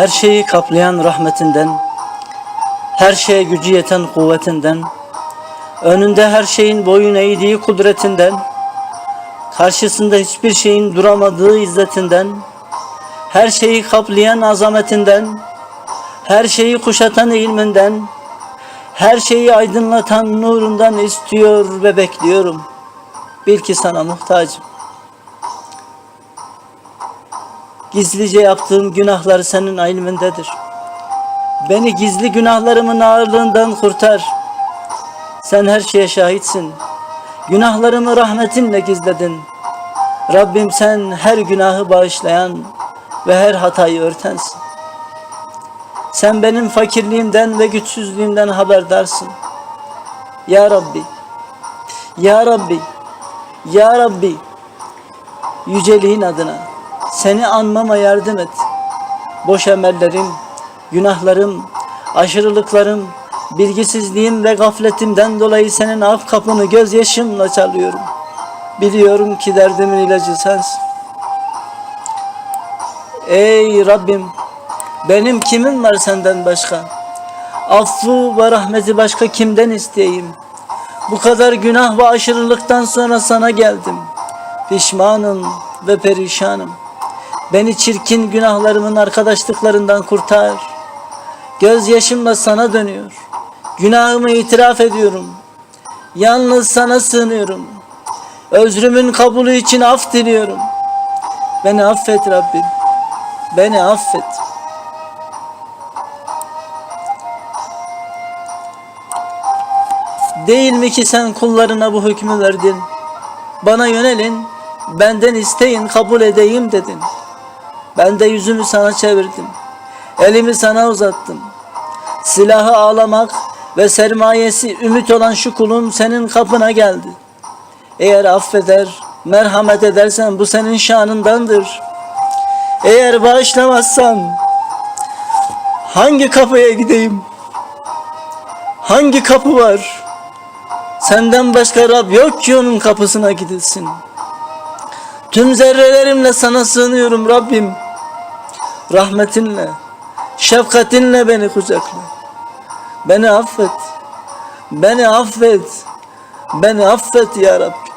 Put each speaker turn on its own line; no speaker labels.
Her şeyi kaplayan rahmetinden, her şeye gücü yeten kuvvetinden, önünde her şeyin boyun eğdiği kudretinden, karşısında hiçbir şeyin duramadığı izzetinden, her şeyi kaplayan azametinden, her şeyi kuşatan ilminden, her şeyi aydınlatan nurundan istiyor ve bekliyorum. Bil ki sana muhtacım. Gizlice yaptığım günahlar senin ilmindedir. Beni gizli günahlarımın ağırlığından kurtar. Sen her şeye şahitsin. Günahlarımı rahmetinle gizledin. Rabbim sen her günahı bağışlayan ve her hatayı örtensin. Sen benim fakirliğimden ve güçsüzlüğümden haberdarsın. Ya Rabbi, Ya Rabbi, Ya Rabbi, yüceliğin adına seni anmama yardım et. Boş emellerim, günahlarım, aşırılıklarım, bilgisizliğim ve gafletimden dolayı senin af kapını gözyaşımla çalıyorum. Biliyorum ki derdimin ilacı sensin. Ey Rabbim, benim kimim var senden başka? Affı ve rahmeti başka kimden isteyeyim? Bu kadar günah ve aşırılıktan sonra sana geldim. Pişmanım ve perişanım. Beni çirkin günahlarımın arkadaşlıklarından kurtar. Gözyaşımla sana dönüyor. Günahımı itiraf ediyorum. Yalnız sana sığınıyorum. Özrümün kabulü için af diliyorum. Beni affet Rabbim. Beni affet. Değil mi ki sen kullarına bu hükmü verdin? Bana yönelin, benden isteyin, kabul edeyim dedin. Ben de yüzümü sana çevirdim. Elimi sana uzattım. Silahı ağlamak ve sermayesi ümit olan şu kulun senin kapına geldi. Eğer affeder, merhamet edersen bu senin şanındandır. Eğer bağışlamazsan hangi kapıya gideyim? Hangi kapı var? Senden başka Rab yok ki onun kapısına gidilsin. Tüm zerrelerimle sana sığınıyorum Rabbim. Rahmetinle, şefkatinle beni kucakla. Beni affet. Beni affet. Beni affet ya Rabbi.